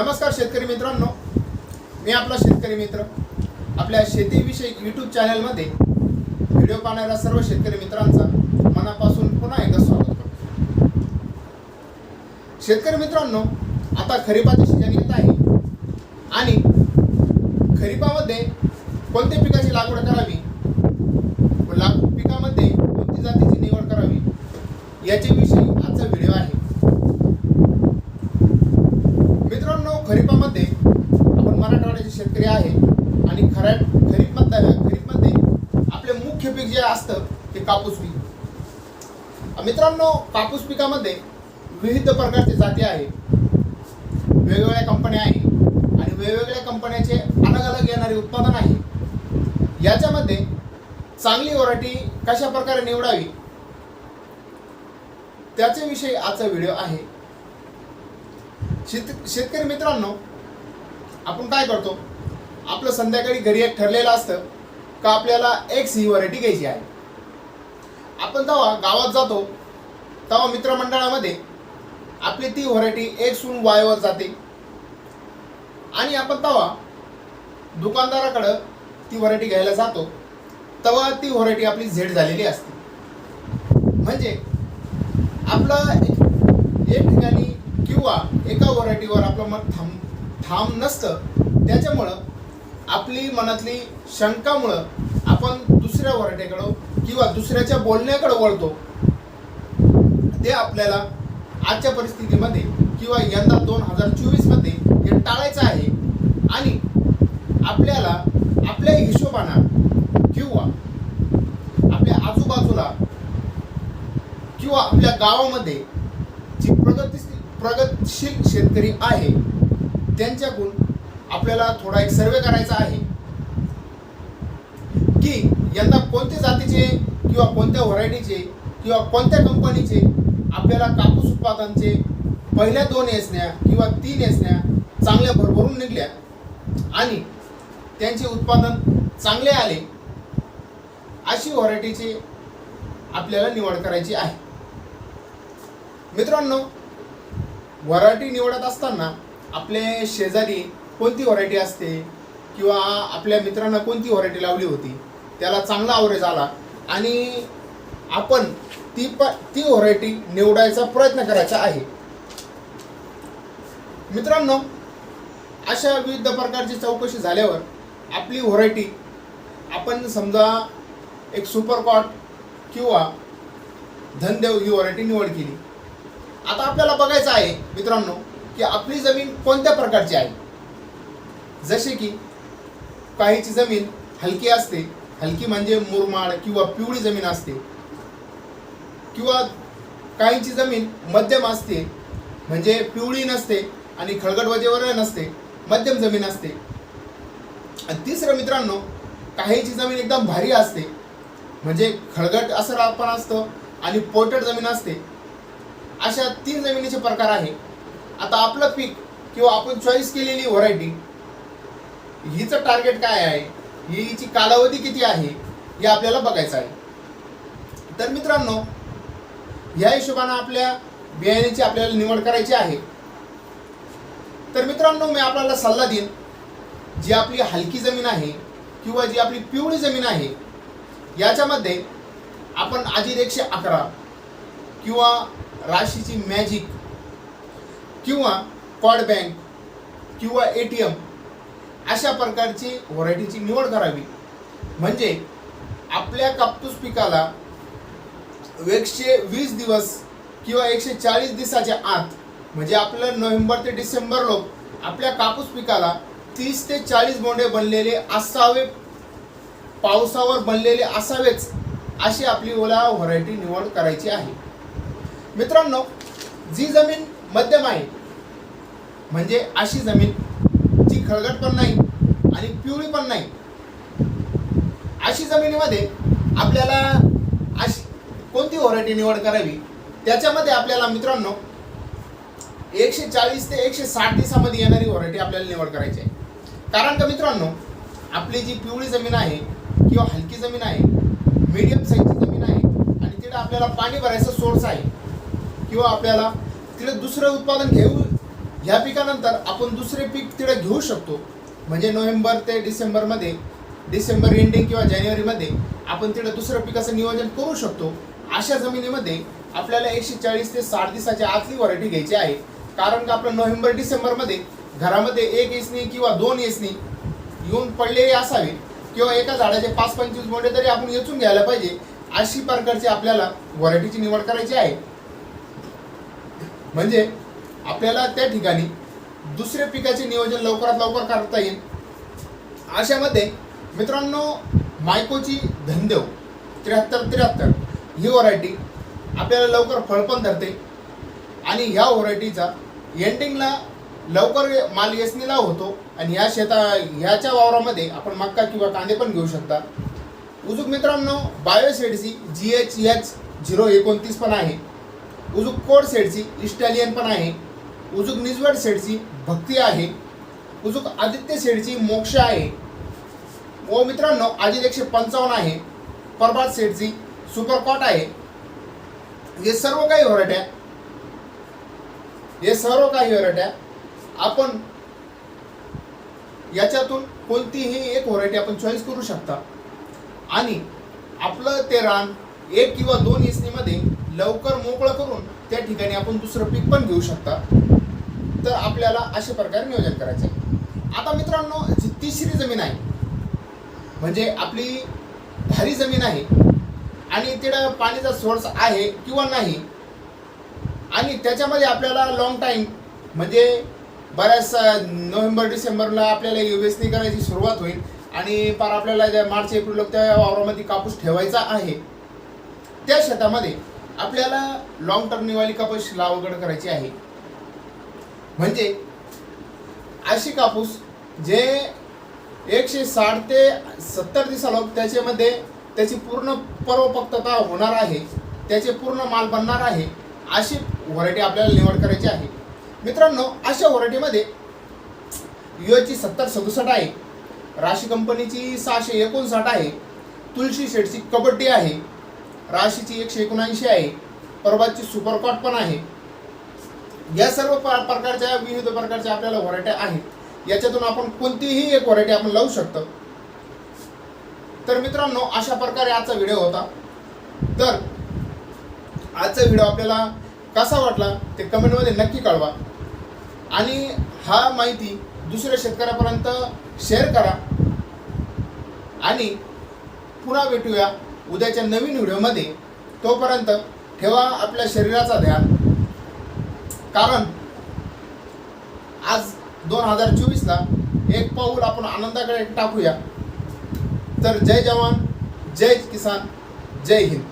नमस्कार शेतकरी मित्रांनो. मी आपला शेतकरी मित्र. आपल्या शेतीविषयी यूट्यूब चॅनलमध्ये व्हिडिओ पाहणाऱ्या सर्व शेतकरी मित्रांचा मनापासून पुन्हा एकदा स्वागत करतो. शेतकरी मित्रांनो आता खरीपाचे सीजन येत आहे. आणि खरीपामध्ये कोणत्या पिकाची लागवड करावी? लाग पिकामध्ये कोणती जातीची निवड करावी? याच्याविषयी आजचा व्हिडिओ आहे मित्रांनो खरीपामध्ये आपण मराठवाड्याचे शेतकरी आहे आणि खऱ्या खरीपमध्ये खरीपमध्ये आपले मुख्य पीक जे असतं ते कापूस पीक. मित्रांनो कापूस पिकामध्ये विविध प्रकारचे जाती आहे. वेगवेगळ्या कंपन्या आहे आणि वेगवेगळ्या कंपन्याचे अलग अलग येणारे उत्पादन आहे. याच्यामध्ये चांगली व्हरायटी कशा प्रकारे निवडावी त्याच्याविषयी आजचा व्हिडिओ आहे. शेत शेतकरी मित्रांनो आपण काय करतो? आपलं संध्याकाळी घरी एक ठरलेलं असतं का आपल्याला एक्स ही व्हरायटी घ्यायची आहे. आपण तेव्हा गावात जातो तेव्हा मित्रमंडळामध्ये आपली ती व्हरायटी एक्सहून वायवर जाते. आणि आपण तेव्हा दुकानदाराकडं ती व्हरायटी घ्यायला जातो तेव्हा ती व्हरायटी आपली झेड झालेली असते. म्हणजे आपलं एक एक ठिकाणी किंवा एका व्हरायटीवर आपलं मन थांब थांब नसतं. त्याच्यामुळं आपली मनातली शंकामुळं आपण दुसऱ्या व्हरायटीकडं किंवा दुसऱ्याच्या बोलण्याकडे वळतो. ते आपल्याला आजच्या परिस्थितीमध्ये किंवा यंदा दोन हजार चोवीसमध्ये हे टाळायचं आहे. आणि आपल्याला आपल्या हिशोबानं किंवा आपल्या आजूबाजूला किंवा आपल्या गावामध्ये जी प्रगती प्रगतशील शेतकरी आहे त्यांच्याकडून आपल्याला थोडा एक सर्वे करायचा आहे. की यंदा कोणत्या जातीचे किंवा कोणत्या व्हरायटीचे किंवा कोणत्या कंपनीचे आपल्याला कापूस उत्पादनचे पहिल्या दोन एसण्या किंवा तीन एसण्या चांगल्या भरभरून निघल्या आणि त्यांचे उत्पादन चांगले आले अशी व्हरायटीची आपल्याला निवड करायची आहे. मित्रांनो व्हरायटी निवडत असताना आपले शेजारी कोणती व्हरायटी असते? किंवा आपल्या मित्रांना कोणती व्हरायटी लावली होती? त्याला चांगला आवरेज आला. आणि आपण ती प ती व्हरायटी निवडायचा प्रयत्न करायचा आहे. मित्रांनो अशा विविध प्रकारची चौकशी झाल्यावर आपली व्हरायटी आपण समजा एक सुपर कॉट किंवा धनदेव ही व्हरायटी निवड केली. आता आपल्याला बघायचं आहे मित्रांनो की आपली जमीन कोणत्या प्रकारची आहे? जसे की काहीची जमीन हलकी असते हलकी म्हणजे मुरमाड किंवा पिवळी जमीन असते किंवा काहींची जमीन मध्यम असते म्हणजे पिवळी नसते आणि खळगटवजेवर नसते मध्यम जमीन असते. आणि तिसरं मित्रांनो काहीची जमीन एकदम भारी असते म्हणजे खळगट असं पण असतं आणि पोटट जमीन असते. अशा तीन जमिनीचे प्रकार आहे. आता आपलं पीक किंवा आपण चॉईस केलेली व्हरायटी हिचं टार्गेट काय आहे? हिची कालावधी किती आहे? हे आपल्याला बघायचं आहे. तर मित्रांनो या हिशोबानं आपल्या बियाण्याची आपल्याला निवड करायची आहे. तर मित्रांनो मी आपल्याला सल्ला देईन जी आपली हलकी जमीन आहे किंवा जी आपली पिवळी जमीन आहे याच्यामध्ये आपण आजीर एकशे अकरा किंवा राशीची मॅजिक किंवा कॉड बँक किंवा ए टी एम अशा प्रकारची व्हरायटीची निवड करावी. म्हणजे आपल्या कापूस पिकाला एकशे वीस दिवस किंवा एकशे चाळीस दिवसाच्या आत म्हणजे आपलं नोव्हेंबर ते डिसेंबर लोक आपल्या कापूस पिकाला तीस ते चाळीस बोंडे बनलेले असावे पावसावर बनलेले असावेच अशी आपली ओला व्हरायटी निवड करायची आहे. मित्रांनो जी जमीन मध्यम आहे म्हणजे अशी जमीन जी खळगट पण नाही आणि पिवळी पण नाही. अशी जमिनीमध्ये आपल्याला अशी कोणती व्हरायटी निवड करावी? त्याच्यामध्ये आपल्याला मित्रांनो एकशे चाळीस ते एकशे साठ दिवसामध्ये येणारी व्हरायटी आपल्याला निवड करायची आहे. कारण का मित्रांनो आपली जी पिवळी जमीन आहे किंवा हलकी जमीन आहे मीडियम साईजची जमीन आहे आणि तिथे आपल्याला पाणी भरायचा सोर्स आहे. किंवा आपल्याला तिथं दुसरं उत्पादन घेऊ ह्या पिकानंतर आपण दुसरे पीक तिकडे घेऊ शकतो. म्हणजे नोव्हेंबर ते डिसेंबरमध्ये डिसेंबर एंडिंग किंवा जानेवारीमध्ये आपण तिकडे दुसरं पिकाचं नियोजन करू शकतो. अशा जमिनीमध्ये आपल्याला एकशे चाळीस ते साठ दिवसाच्या आतली व्हरायटी घ्यायची आहे. कारण का आपलं नोव्हेंबर डिसेंबरमध्ये घरामध्ये एक एसनी किंवा दोन एसनी येऊन पडलेले असावे किंवा एका झाडाचे पाच पंचवीस मोठे तरी आपण येचून घ्यायला पाहिजे अशी प्रकारची आपल्याला व्हरायटीची निवड करायची आहे. म्हणजे आपल्याला त्या ठिकाणी दुसऱ्या पिकाचे नियोजन लवकरात लवकर करता येईल. अशामध्ये मित्रांनो मायकोची धनदेव त्र्याहत्तर त्र्याहत्तर ही व्हरायटी आपल्याला लवकर फळ पण धरते. आणि ह्या व्हरायटीचा एंडिंगला लवकर माल वेचणीला होतो आणि ह्या शेता ह्याच्या वावरामध्ये आपण मक्का किंवा कांदे पण घेऊ शकता. उजूक मित्रांनो बायोसेडसी जी एच एच झिरो एकोणतीस पण आहे. उजूक कोड सेडची इस्टॅलियन पण आहे. उजूक निजवड सेडची भक्ती आहे. उजूक आदित्य सेडची मोक्ष आहे. व मित्रांनो अजित एकशे पंचावन्न आहे. प्रभात सेडची सुपरकॉट आहे. हे सर्व काही व्हरायट्या हे सर्व काही व्हरायट्या आपण याच्यातून कोणतीही एक व्हरायटी आपण चॉईस करू शकता. आणि आपलं ते रान एक किंवा दोन लवकर मोकळं करून त्या ठिकाणी आपण दुसरं पीक पण घेऊ शकता. तर आपल्याला अशा प्रकारे नियोजन करायचं आहे. आता मित्रांनो जी तिसरी जमीन आहे म्हणजे आपली भारी जमीन आहे आणि तिथं पाणीचा सोर्स आहे किंवा नाही आणि त्याच्यामध्ये आपल्याला लॉंग टाईम म्हणजे बऱ्याच नोव्हेंबर डिसेंबरला आपल्याला युवेसनी करायची सुरुवात होईल आणि पार आपल्याला ज्या मार्च एप्रिल त्या वावरामध्ये कापूस ठेवायचा आहे त्या शेतामध्ये आपल्याला लॉंग टर्मनीवाली कापूस लागवड करायची आहे? म्हणजे अशी कापूस जे एकशे साठ ते सत्तर दिवसाला त्याच्यामध्ये त्याची पूर्ण परिपक्वता होणार आहे त्याचे पूर्ण माल बनणार आहे अशी व्हरायटी आपल्याला निवड करायची आहे. मित्रांनो अशा व्हरायटीमध्ये युएची सत्तर सदुसष्ट आहे राशी कंपनीची सहाशे एकोणसाठ आहे तुळशी शेटची कबड्डी आहे राशीची एकशे एकोणऐंशी आहे. परवाची सुपरकॉट पण आहे. या सर्व प्र- प्रकारच्या विविध प्रकारच्या आपल्याला व्हरायट्या आहेत. याच्यातून आपण कोणतीही एक व्हरायटी आपण लावू शकतो. तर मित्रांनो अशा प्रकारे आजचा व्हिडिओ होता. तर आजचा व्हिडिओ आपल्याला कसा वाटला ते कमेंटमध्ये नक्की कळवा. आणि हा माहिती दुसऱ्या शेतकऱ्यापर्यंत शेअर करा. आणि पुन्हा भेटूया. उद्याच्या नवीन व्हिडिओमध्ये तोपर्यंत ठेवा आपल्या शरीराचा ध्यान. कारण आज दोन हजार चोवीसला एक पाऊल आपण आनंदाकडे टाकूया. तर जय जवान जय किसान जय हिंद.